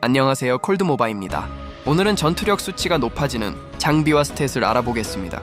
안녕하세요 콜드모바입니다. 오늘은 전투력 수치가 높아지는 장비와 스탯을 알아보겠습니다.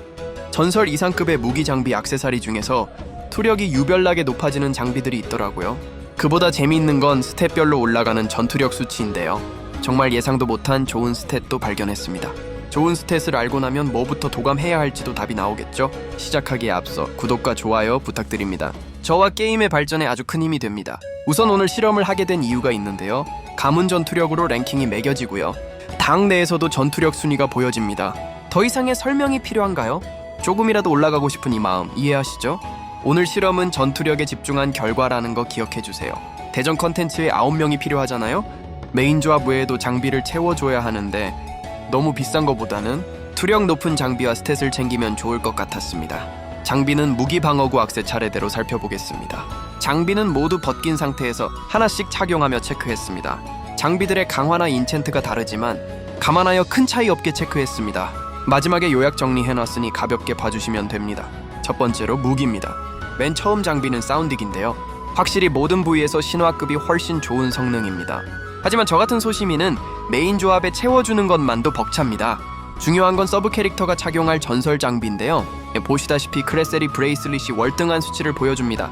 전설 이상급의 무기 장비 액세서리 중에서 투력이 유별나게 높아지는 장비들이 있더라고요. 그보다 재미있는 건 스탯별로 올라가는 전투력 수치인데요. 정말 예상도 못한 좋은 스탯도 발견했습니다. 좋은 스탯을 알고 나면 뭐부터 도감해야 할지도 답이 나오겠죠? 시작하기에 앞서 구독과 좋아요 부탁드립니다. 저와 게임의 발전에 아주 큰 힘이 됩니다. 우선 오늘 실험을 하게 된 이유가 있는데요. 가문 전투력으로 랭킹이 매겨지고요. 당 내에서도 전투력 순위가 보여집니다. 더 이상의 설명이 필요한가요? 조금이라도 올라가고 싶은 이 마음 이해하시죠? 오늘 실험은 전투력에 집중한 결과라는 거 기억해 주세요. 대전 컨텐츠에 9명이 필요하잖아요? 메인 조합 외에도 장비를 채워줘야 하는데 너무 비싼 것보다는 투력 높은 장비와 스탯을 챙기면 좋을 것 같았습니다. 장비는 무기 방어구 악세 차례대로 살펴보겠습니다. 장비는 모두 벗긴 상태에서 하나씩 착용하며 체크했습니다. 장비들의 강화나 인챈트가 다르지만 감안하여 큰 차이 없게 체크했습니다. 마지막에 요약 정리해놨으니 가볍게 봐주시면 됩니다. 첫 번째로 무기입니다. 맨 처음 장비는 사운딩인데요. 확실히 모든 부위에서 신화급이 훨씬 좋은 성능입니다. 하지만 저 같은 소시민은 메인 조합에 채워주는 것만도 벅찹니다. 중요한 건 서브 캐릭터가 착용할 전설 장비인데요. 예, 보시다시피 크레셀이 브레이슬릿이 월등한 수치를 보여줍니다.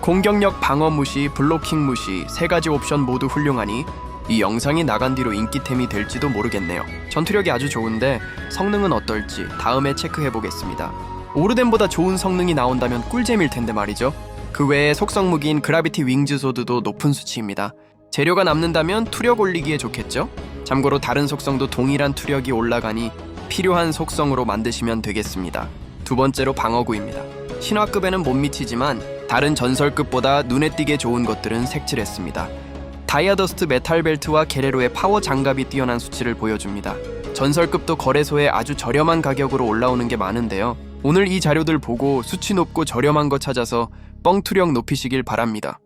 공격력, 방어 무시, 블로킹 무시 세 가지 옵션 모두 훌륭하니 이 영상이 나간 뒤로 인기템이 될지도 모르겠네요. 전투력이 아주 좋은데 성능은 어떨지 다음에 체크해 보겠습니다. 오르덴보다 좋은 성능이 나온다면 꿀잼일 텐데 말이죠. 그 외에 속성 무기인 그라비티 윙즈 소드도 높은 수치입니다. 재료가 남는다면 투력 올리기에 좋겠죠? 참고로 다른 속성도 동일한 투력이 올라가니 필요한 속성으로 만드시면 되겠습니다. 두 번째로 방어구입니다. 신화급에는 못 미치지만 다른 전설급보다 눈에 띄게 좋은 것들은 색칠했습니다. 다이아더스트 메탈 벨트와 게레로의 파워 장갑이 뛰어난 수치를 보여줍니다. 전설급도 거래소에 아주 저렴한 가격으로 올라오는 게 많은데요. 오늘 이 자료들 보고 수치 높고 저렴한 거 찾아서 뻥투력 높이시길 바랍니다.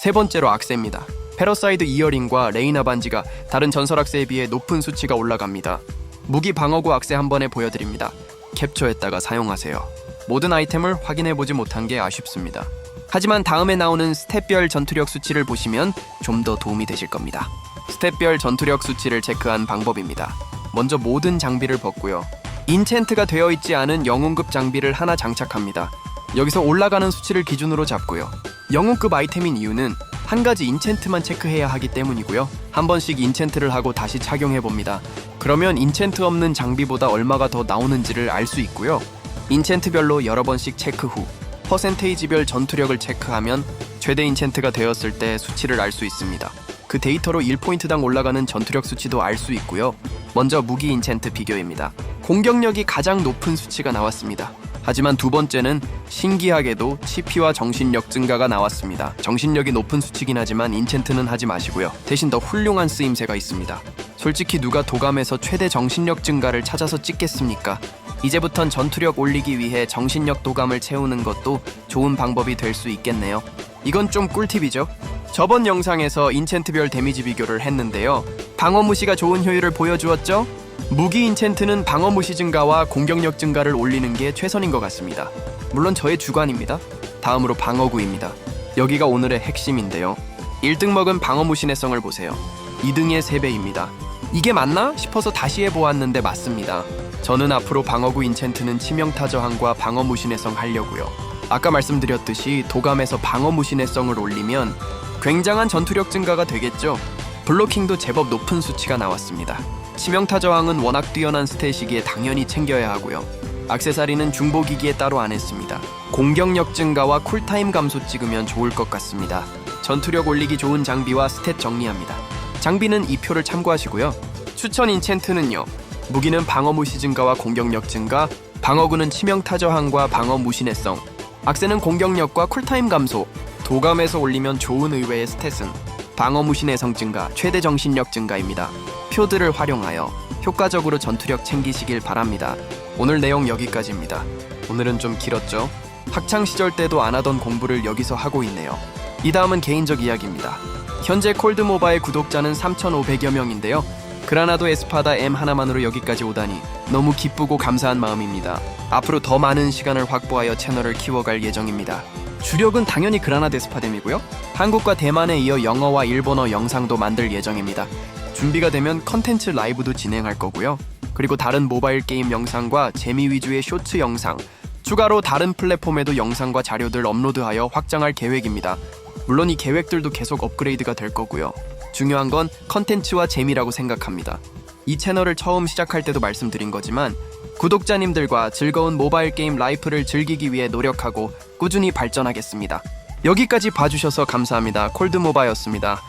세 번째로 악세입니다. 패러사이드 이어링과 레이나 반지가 다른 전설 악세에 비해 높은 수치가 올라갑니다. 무기 방어구 악세 한 번에 보여드립니다. 캡처했다가 사용하세요. 모든 아이템을 확인해 보지 못한 게 아쉽습니다. 하지만 다음에 나오는 스탯별 전투력 수치를 보시면 좀 더 도움이 되실 겁니다. 스탯별 전투력 수치를 체크한 방법입니다. 먼저 모든 장비를 벗고요. 인챈트가 되어 있지 않은 영웅급 장비를 하나 장착합니다. 여기서 올라가는 수치를 기준으로 잡고요. 영웅급 아이템인 이유는 한 가지 인챈트만 체크해야 하기 때문이고요. 한 번씩 인챈트를 하고 다시 착용해 봅니다. 그러면 인챈트 없는 장비보다 얼마가 더 나오는지를 알 수 있고요. 인챈트별로 여러 번씩 체크 후 퍼센테이지별 전투력을 체크하면 최대 인챈트가 되었을 때 수치를 알 수 있습니다. 그 데이터로 1포인트당 올라가는 전투력 수치도 알 수 있고요. 먼저 무기 인챈트 비교입니다. 공격력이 가장 높은 수치가 나왔습니다. 하지만 두 번째는 신기하게도 치피와 정신력 증가가 나왔습니다. 정신력이 높은 수치긴 하지만 인챈트는 하지 마시고요. 대신 더 훌륭한 쓰임새가 있습니다. 솔직히 누가 도감에서 최대 정신력 증가를 찾아서 찍겠습니까? 이제부턴 전투력 올리기 위해 정신력 도감을 채우는 것도 좋은 방법이 될 수 있겠네요. 이건 좀 꿀팁이죠. 저번 영상에서 인챈트별 데미지 비교를 했는데요. 방어 무시가 좋은 효율을 보여주었죠? 무기 인챈트는 방어 무시 증가와 공격력 증가를 올리는 게 최선인 것 같습니다. 물론 저의 주관입니다. 다음으로 방어구입니다. 여기가 오늘의 핵심인데요. 1등 먹은 방어 무신의성을 보세요. 2등의 3배입니다. 이게 맞나 싶어서 다시 해보았는데 맞습니다. 저는 앞으로 방어구 인챈트는 치명타 저항과 방어 무신의성 하려고요. 아까 말씀드렸듯이 도감에서 방어 무신의성을 올리면 굉장한 전투력 증가가 되겠죠. 블로킹도 제법 높은 수치가 나왔습니다. 치명타 저항은 워낙 뛰어난 스탯이기에 당연히 챙겨야 하고요. 악세사리는 중보기기에 따로 안 했습니다. 공격력 증가와 쿨타임 감소 찍으면 좋을 것 같습니다. 전투력 올리기 좋은 장비와 스탯 정리합니다. 장비는 이 표를 참고하시고요. 추천 인챈트는요. 무기는 방어 무시 증가와 공격력 증가, 방어구는 치명타 저항과 방어 무신의성, 악세는 공격력과 쿨타임 감소, 도감에서 올리면 좋은 의외의 스탯은 방어 무신 의성 증가, 최대 정신력 증가입니다. 표들을 활용하여 효과적으로 전투력 챙기시길 바랍니다. 오늘 내용 여기까지입니다. 오늘은 좀 길었죠? 학창 시절 때도 안 하던 공부를 여기서 하고 있네요. 이 다음은 개인적 이야기입니다. 현재 콜드 모바일 구독자는 3,500여 명인데요. 그라나도 에스파다 M 하나만으로 여기까지 오다니 너무 기쁘고 감사한 마음입니다. 앞으로 더 많은 시간을 확보하여 채널을 키워갈 예정입니다. 주력은 당연히 그라나드 에스파뎀이고요. 한국과 대만에 이어 영어와 일본어 영상도 만들 예정입니다. 준비가 되면 컨텐츠 라이브도 진행할 거고요. 그리고 다른 모바일 게임 영상과 재미 위주의 쇼츠 영상, 추가로 다른 플랫폼에도 영상과 자료들 업로드하여 확장할 계획입니다. 물론 이 계획들도 계속 업그레이드가 될 거고요. 중요한 건 컨텐츠와 재미라고 생각합니다. 이 채널을 처음 시작할 때도 말씀드린 거지만 구독자님들과 즐거운 모바일 게임 라이프를 즐기기 위해 노력하고 꾸준히 발전하겠습니다. 여기까지 봐주셔서 감사합니다. 콜드모바였습니다.